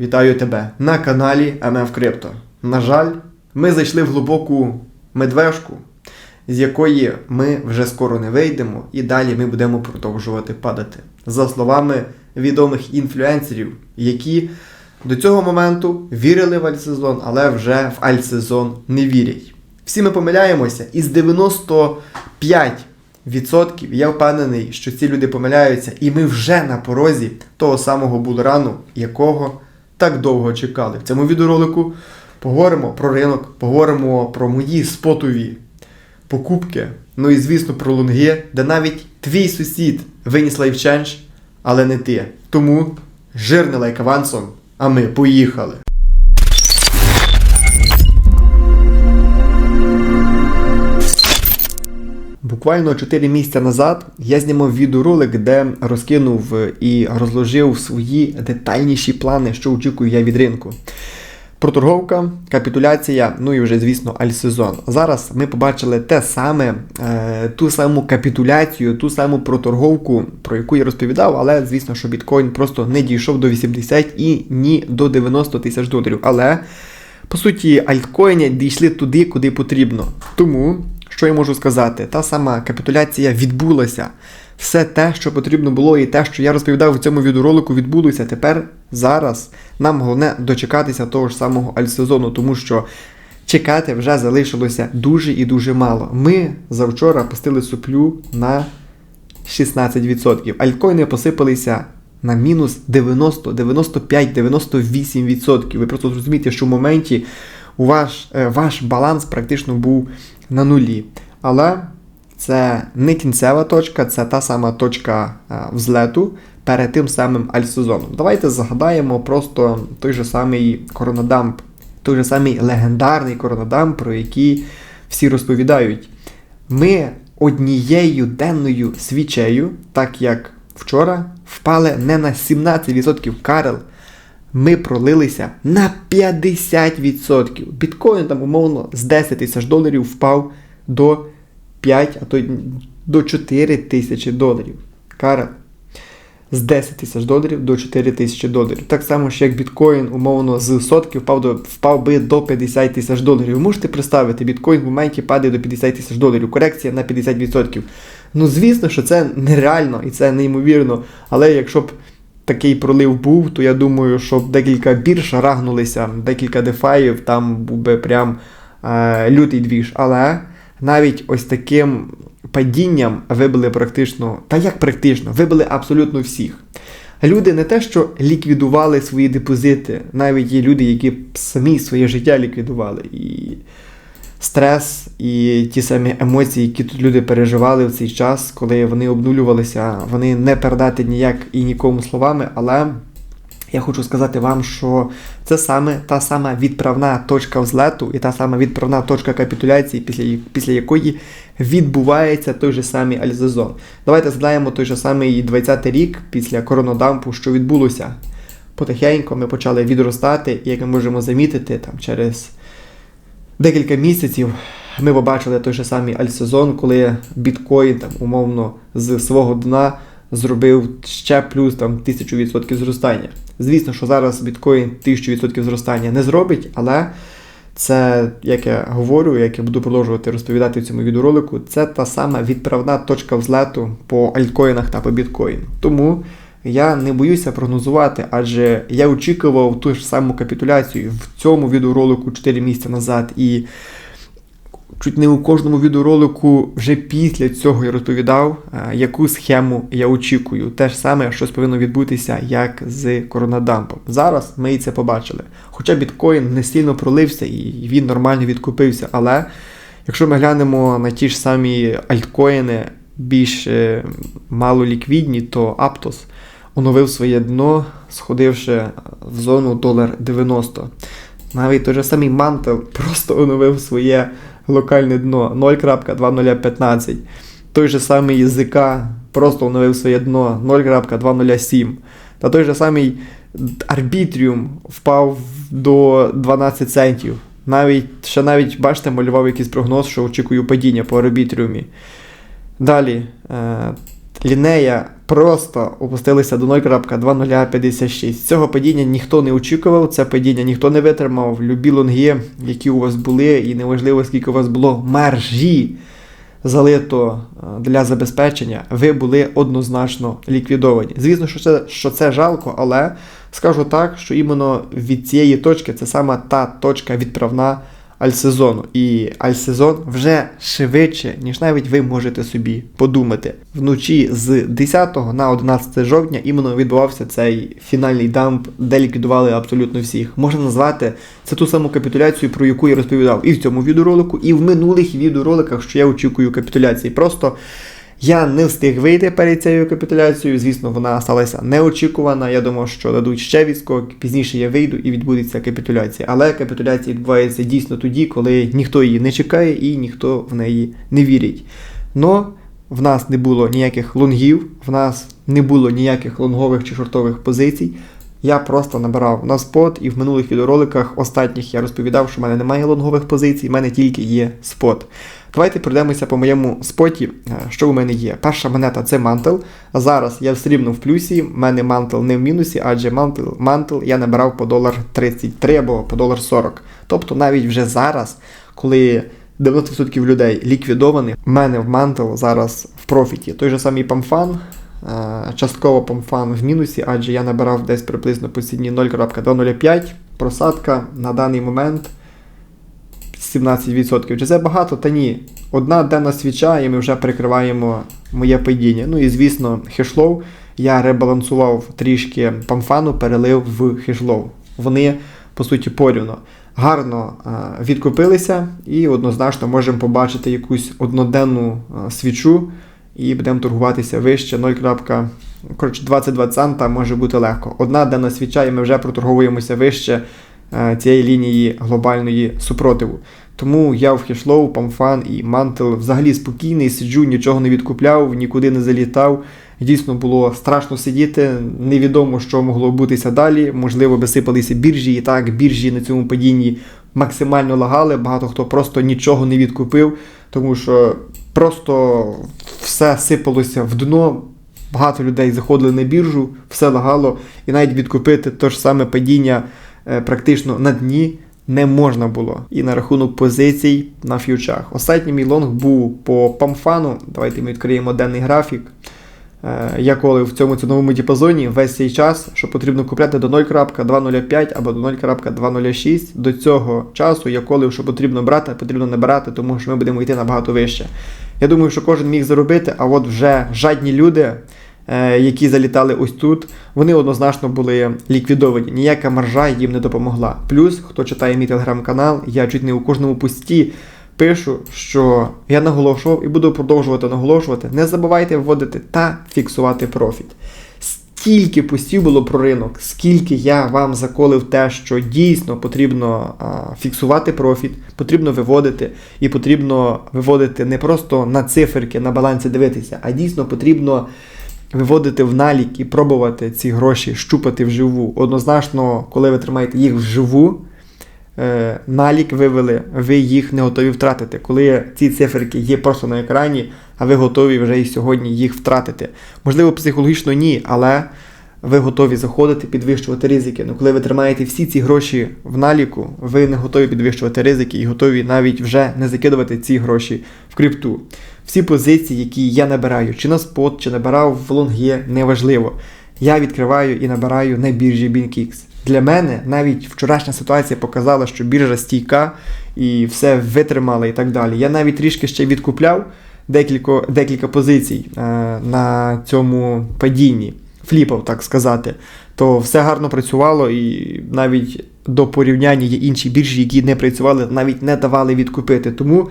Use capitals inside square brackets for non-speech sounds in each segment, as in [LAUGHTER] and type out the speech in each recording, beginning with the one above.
Вітаю тебе на каналі MF Crypto. На жаль, ми зайшли в глибоку медвежку, з якої ми вже скоро не вийдемо, і далі ми будемо продовжувати падати. За словами відомих інфлюенсерів, які до цього моменту вірили в альтсезон, але вже в альтсезон не вірять. Всі ми помиляємося, із 95% я впевнений, що ці люди помиляються, і ми вже на порозі того самого булрану, якого так довго чекали. В цьому відеоролику поговоримо про ринок, поговоримо про мої спотові покупки. Ну і звісно про лонги, де навіть твій сусід виніс лайфченж, але не ти. Тому жирний лайк авансом, а ми поїхали. Буквально 4 місяці назад я знімав відеоролик, де розкинув і розложив свої детальніші плани, що очікую я від ринку. Проторговка, капітуляція, ну і вже, звісно, альсезон. Зараз ми побачили те саме, е, ту саму капітуляцію, ту саму проторговку, про яку я розповідав, але звісно, що біткоін просто не дійшов до 80 і ні до 90 тисяч доларів. Але по суті, альткоїни дійшли туди, куди потрібно. Тому, що я можу сказати, та сама капітуляція відбулася. Все те, що потрібно було, і те, що я розповідав в цьому відеоролику, відбулося. Тепер зараз нам головне дочекатися того ж самого альсезону, тому що чекати вже залишилося дуже і дуже мало. Ми завчора пустили суплю на 16%. Альткоїни посипалися на мінус 90, 95, 98%. Ви просто зрозумієте, що в моменті ваш, е, ваш баланс практично був на нулі. Але це не кінцева точка, це та сама точка е, взлету перед тим самим альсезоном. Давайте згадаємо просто той же самий коронадамп, той же самий легендарний коронадамп, про який всі розповідають. Ми однією денною свічею, так як вчора, впали не на 17% Карел. Ми пролилися на 50%. Біткоін там, умовно, з 10 тисяч доларів впав до 5, а то до 4 тисячі доларів. Карел. З 10 тисяч доларів до 4 тисячі доларів. Так само, що як біткоін, умовно, з сотки впав до, впав би до 50 тисяч доларів. Ви можете представити, біткоін в моменті падає до 50 тисяч доларів, корекція на 50%. Ну, звісно, що це нереально і це неймовірно. Але якщо б такий пролив був, то я думаю, що декілька бірж рагнулися, декілька дефаїв, там був би прям е, лютий двіж. Але навіть ось таким падінням вибили практично, та як практично, вибили абсолютно всіх. Люди не те, що ліквідували свої депозити, навіть є люди, які самі своє життя ліквідували. І стрес, і ті самі емоції, які тут люди переживали в цей час, коли вони обнулювалися, вони не передати ніяк і нікому словами, але. Я хочу сказати вам, що це саме та сама відправна точка взлету і та сама відправна точка капітуляції, після після якої відбувається той же самий альзезон. Давайте згадаємо той же самий 20-й рік після коронадампу, що відбулося. Потихеньку ми почали відростати, і як ми можемо замітити, там через декілька місяців ми побачили той же самий альсезон, коли біткоін там умовно з свого дна зробив ще плюс там 1000% зростання. Звісно, що зараз біткоін 1000% зростання не зробить, але це, як я говорю, як я буду продовжувати розповідати в цьому відеоролику, це та сама відправна точка взлету по альткоїнах та по біткоїну. Тому я не боюся прогнозувати, адже я очікував ту ж саму капітуляцію в цьому відеоролику 4 місяці назад. і Чуть не у кожному відеоролику вже після цього я розповідав, е, яку схему я очікую. Те ж саме, щось повинно відбутися, як з коронадампом. Зараз ми і це побачили. Хоча біткоін не сильно пролився і він нормально відкупився. Але якщо ми глянемо на ті ж самі альткоїни, більш е, малоліквідні, то Aptos оновив своє дно, сходивши в зону долар 90. Навіть той же самий Mantel [LAUGHS] просто оновив своє локальне дно 0.2015. Той же самий язик просто оновив своє дно 0.207. Та той же самий Arbitrium впав до 12 центів. Навіть, ще навіть, бачите, малював якийсь прогноз, що очікую падіння по арбітріумі. Далі, е, Лінея просто опустилися до 0.2056. Цього падіння ніхто не очікував, це падіння ніхто не витримав. Любі лонги, які у вас були, і неважливо, скільки у вас було мержі залито е, для забезпечення, ви були однозначно ліквідовані. Звісно, що це, що це жалко, але скажу так, що іменно від цієї точки це саме та точка відправна альсезону. І альсезон вже швидше, ніж навіть ви можете собі подумати. Вночі з 10 на 11 жовтня іменно відбувався цей фінальний дамп, де ліквідували абсолютно всіх. Можна назвати це ту саму капітуляцію, про яку я розповідав і в цьому відеоролику, і в минулих відеороликах, що я очікую капітуляції. Просто я не встиг вийти перед цією капітуляцією. Звісно, вона сталася неочікувана. Я думав, що дадуть ще відскок. Пізніше я вийду і відбудеться капітуляція. Але капітуляція відбувається дійсно тоді, коли ніхто її не чекає і ніхто в неї не вірить. Но в нас не було ніяких лонгів, в нас не було ніяких лонгових чи шортових позицій. Я просто набирав на спот, і в минулих відеороликах останніх я розповідав, що в мене немає лонгових позицій, в мене тільки є спот. Давайте пройдемося по моєму споті, е, що у мене є. Перша монета це мантел. Зараз я все рівно в плюсі, в мене мантел не в мінусі, адже мантел мантел я набирав по долар 33 або по долар 40. Тобто навіть вже зараз, коли 90% людей ліквідовані, в мене в мантел зараз в профіті. Той же самий памфан. е, Частково памфан в мінусі, адже я набирав десь приблизно по ціні 0.205. Просадка на даний момент 17%. Чи це багато? Та ні. Одна денна свіча, і ми вже перекриваємо моє падіння. Ну і звісно, хешлоу. Я ребалансував трішки памфану, перелив в хешлоу. Вони, по суті, порівно. Гарно е, відкупилися і однозначно можемо побачити якусь одноденну е, свічу і будемо торгуватися вище 0. Коротше, 22 цента може бути легко. Одна денна свіча, і ми вже проторговуємося вище цієї лінії глобальної супротиву. Тому я в хешлоу, памфан і мантел взагалі спокійний, сиджу, нічого не відкупляв, нікуди не залітав. Дійсно було страшно сидіти, невідомо, що могло бутися далі. Можливо, би сипалися біржі, і так біржі на цьому падінні максимально лагали. Багато хто просто нічого не відкупив, тому що просто все сипалося в дно. Багато людей заходили на біржу, все лагало, і навіть відкупити те ж саме падіння е, практично на дні не можна було. І на рахунок позицій на ф'ючах. Останній мій лонг був по памфану. Давайте ми відкриємо денний графік. Е, Я коли в цьому ціновому діапазоні весь цей час, що потрібно купляти до 0.205 або до 0.206. До цього часу я коли що потрібно брати, потрібно не брати, тому що ми будемо йти набагато вище. Я думаю, що кожен міг заробити, а от вже жадні люди, е, які залітали ось тут, вони однозначно були ліквідовані. Ніяка маржа їм не допомогла. Плюс, хто читає мій телеграм-канал, я чуть не у кожному пості пишу, що я наголошував і буду продовжувати наголошувати. Не забувайте вводити та фіксувати профіт. Стільки постів було про ринок, скільки я вам заколив те, що дійсно потрібно а, фіксувати профіт, потрібно виводити, і потрібно виводити не просто на циферки, на балансі дивитися, а дійсно потрібно виводити в налік і пробувати ці гроші щупати вживу. Однозначно, коли ви тримаєте їх вживу, е, налік вивели, ви їх не готові втратити. Коли ці циферки є просто на екрані, а ви готові вже і сьогодні їх втратити. Можливо, психологічно ні, але ви готові заходити, підвищувати ризики. Ну, коли ви тримаєте всі ці гроші в наліку, ви не готові підвищувати ризики і готові навіть вже не закидувати ці гроші в крипту. Всі позиції, які я набираю, чи на спот, чи набирав в лонге, неважливо. Я відкриваю і набираю на біржі BinkX. Для мене навіть вчорашня ситуація показала, що біржа стійка і все витримала і так далі. Я навіть трішки ще відкупляв декілька, декілька позицій е, на цьому падінні, фліпав, так сказати. То все гарно працювало, і навіть до порівняння є інші біржі, які не працювали, навіть не давали відкупити. Тому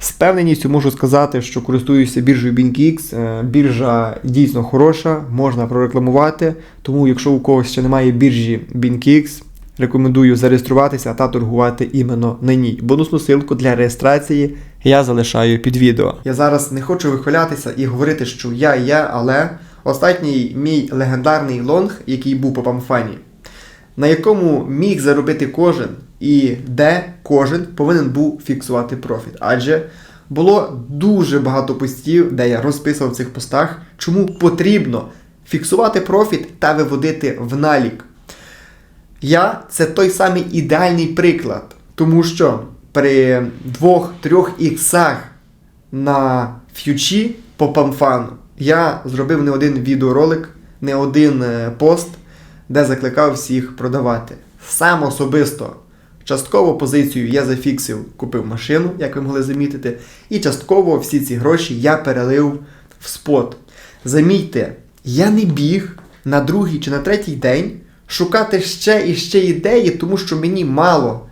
з певненістю можу сказати, що користуюся біржею BinkX. Е, Біржа дійсно хороша, можна прорекламувати. Тому, якщо у когось ще немає біржі BinkX, рекомендую зареєструватися та торгувати іменно на ній. Бонусну ссылку для реєстрації я залишаю під відео. Я зараз не хочу вихвалятися і говорити, що я я, але останній мій легендарний лонг, який був по памфані, на якому міг заробити кожен і де кожен повинен був фіксувати профіт. Адже Було дуже багато постів, де я розписував в цих постах, чому потрібно фіксувати профіт та виводити в налік. Я це той самий ідеальний приклад, тому що при 2-3 іксах на ф'ючі по памфану я зробив не один відеоролик, не один е, пост, де закликав всіх продавати. Сам особисто. Частково позицію я зафіксив, купив машину, як ви могли замітити, і частково всі ці гроші я перелив в спот. Замітьте, я не біг на другий чи на третій день шукати ще і ще ідеї, тому що мені мало.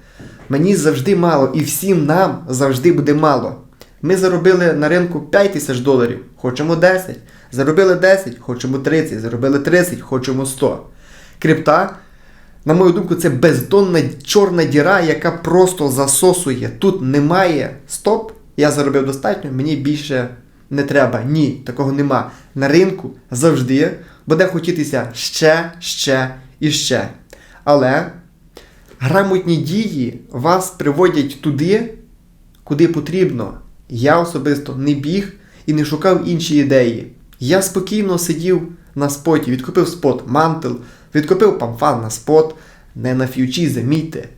Мені завжди мало, і всім нам завжди буде мало. Ми заробили на ринку 5 тисяч доларів, хочемо 10. Заробили 10, хочемо 30, заробили 30, хочемо 100. Крипта, на мою думку, це бездонна чорна діра, яка просто засосує. Тут немає стоп, я заробив достатньо, мені більше не треба. Ні, такого нема. На ринку завжди буде хотітися ще, ще і ще. Але грамотні дії вас приводять туди, куди потрібно. Я особисто не біг і не шукав інші ідеї. Я спокійно сидів на споті, відкупив спот мантел, відкупив памфан на спот, не на ф'ючі, замійте.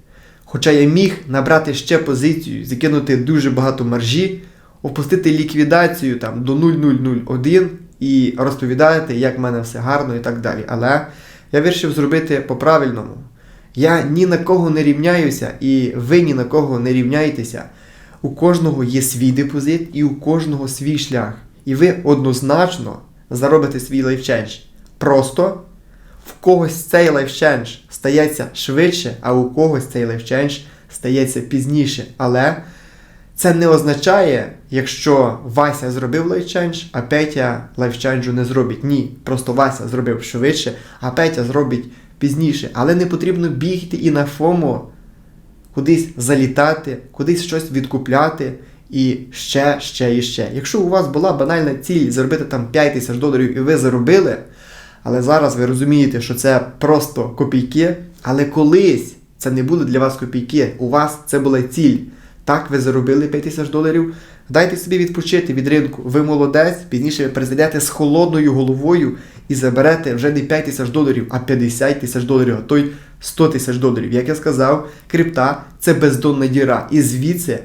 Хоча я міг набрати ще позицію, закинути дуже багато маржі, опустити ліквідацію там до 0,001 і розповідати, як в мене все гарно і так далі. Але я вирішив зробити по-правильному. Я ні на кого не рівняюся, і ви ні на кого не рівняєтеся. У кожного є свій депозит і у кожного свій шлях. І ви однозначно заробите свій лайфчендж. Просто в когось цей лайфчендж стається швидше, а у когось цей лайфчендж стається пізніше. Але це не означає, якщо Вася зробив лайфчендж, а Петя лайфченджу не зробить. Ні. Просто Вася зробив швидше, а Петя зробить пізніше. Але не потрібно бігти і на ФОМО кудись залітати, кудись щось відкупляти і ще, ще і ще. Якщо у вас була банальна ціль заробити там 5 тисяч доларів і ви заробили, але зараз ви розумієте, що це просто копійки, але колись це не були для вас копійки, у вас це була ціль. Так, ви заробили 5 тисяч доларів. Дайте собі відпочити від ринку. Ви молодець, пізніше ви прийдете з холодною головою і заберете вже не 5 тисяч доларів, а 50 тисяч доларів, а то й 100 тисяч доларів. Як я сказав, крипта це бездонна діра. І звідси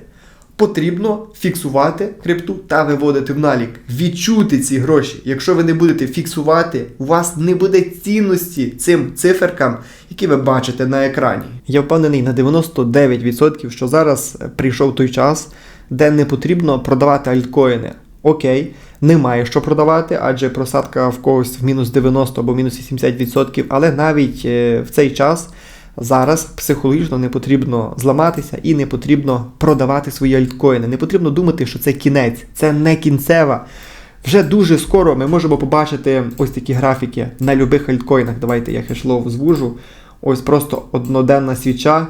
потрібно фіксувати крипту та виводити в налік. Відчути ці гроші. Якщо ви не будете фіксувати, у вас не буде цінності цим циферкам, які ви бачите на екрані. Я впевнений на 99%, що зараз прийшов той час, де не потрібно продавати альткоїни. Окей, немає що продавати, адже просадка в когось в мінус 90 або мінус 80%, але навіть е, в цей час зараз психологічно не потрібно зламатися і не потрібно продавати свої альткоїни. Не потрібно думати, що це кінець, це не кінцева. Вже дуже скоро ми можемо побачити ось такі графіки на любих альткоїнах. Давайте я хешлов звужу. Ось просто одноденна свіча,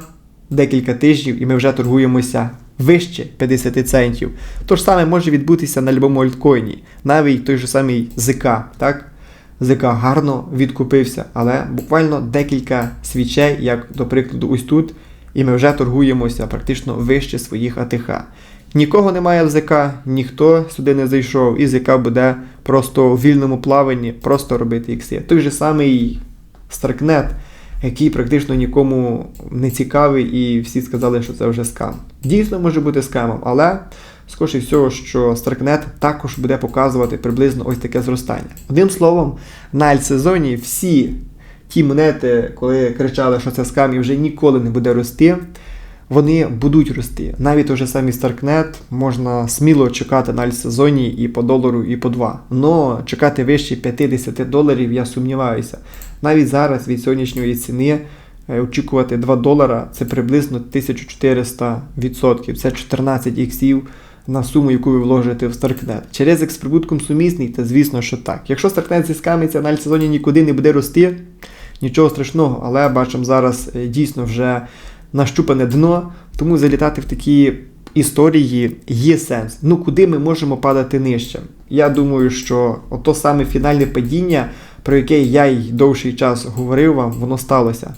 декілька тижнів, і ми вже торгуємося вище 50 центів. То ж саме може відбутися на будь-якому альткоїні, навіть той же самий ЗК. так? ЗК гарно відкупився, але буквально декілька свічей, як, до прикладу, ось тут, і ми вже торгуємося практично вище своїх АТХ. Нікого немає в ЗК, ніхто сюди не зайшов, і ЗК буде просто у вільному плаванні, просто робити ікси. Той же самий Старкнет який практично нікому не цікавий, і всі сказали, що це вже скам. Дійсно може бути скамом, але скоріше всього, що Starknet також буде показувати приблизно ось таке зростання. Одним словом, на альтсезоні всі ті монети, коли кричали, що це скам і вже ніколи не буде рости. Вони будуть рости. Навіть уже самі Starknet можна сміло чекати на альтсезоні і по долару, і по два. Но чекати вище 50 доларів, я сумніваюся. Навіть зараз від сьогоднішньої ціни е, очікувати 2 долара це приблизно 1400%. Це 14 іксів на суму, яку ви вложите в Starknet. Чи ризик з прибутком сумісний, то звісно, що так. Якщо Starknet зіскамиться на сезоні нікуди не буде рости, нічого страшного, але бачимо зараз е, дійсно вже нащупане дно, тому залітати в такі історії є сенс. Ну куди ми можемо падати нижче? Я думаю, що ото саме фінальне падіння про яке я й довший час говорив вам, воно сталося.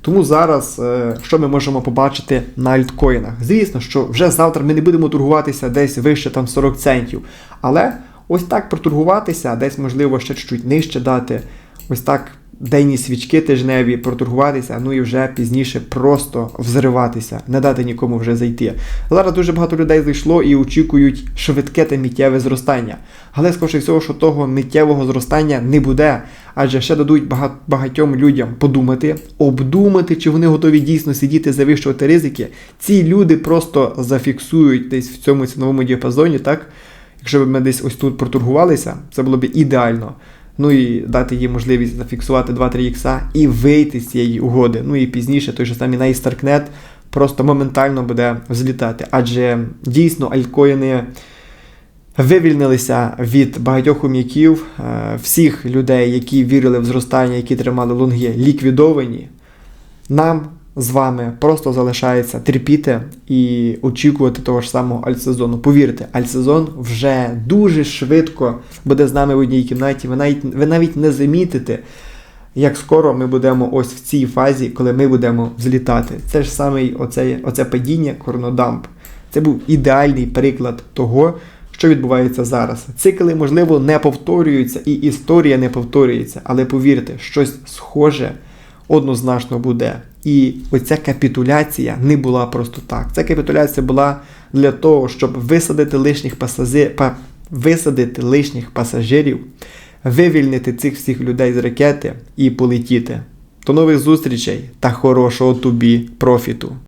Тому зараз е, що ми можемо побачити на альткоїнах? Звісно, що вже завтра ми не будемо торгуватися десь вище там 40 центів. Але ось так проторгуватися, десь можливо ще чуть-чуть нижче дати. Ось так денні свічки тижневі проторгуватися, ну і вже пізніше просто взриватися, не дати нікому вже зайти. Зараз дуже багато людей зайшло і очікують швидке та миттєве зростання. Але скоріше всього, що того миттєвого зростання не буде, адже ще дадуть бага- багатьом людям подумати, обдумати, чи вони готові дійсно сидіти, завищувати ризики. Ці люди просто зафіксують десь в цьому ціновому діапазоні, так? Якщо б ми десь ось тут проторгувалися, це було б ідеально. Ну і дати їм можливість зафіксувати 2-3 ікса і вийти з цієї угоди. Ну і пізніше той же самий NiceStarkNet просто моментально буде взлітати. Адже дійсно альткоїни вивільнилися від багатьох ум'яків, е, всіх людей, які вірили в зростання, які тримали лонги, ліквідовані. Нам з вами просто залишається терпіти і очікувати того ж самого альтсезону. Повірте, альтсезон вже дуже швидко буде з нами в одній кімнаті. Ви навіть, ви навіть не замітите, як скоро ми будемо ось в цій фазі, коли ми будемо взлітати. Це ж саме оце, оце падіння Корнодамп. Це був ідеальний приклад того, що відбувається зараз. Цикли, можливо, не повторюються, і історія не повторюється, але повірте, щось схоже однозначно буде. І оця капітуляція не була просто так. Ця капітуляція була для того, щоб висадити лишніх пасажирів, висадити лишніх пасажирів, вивільнити цих всіх людей з ракети і полетіти. До нових зустрічей та хорошого тобі профіту!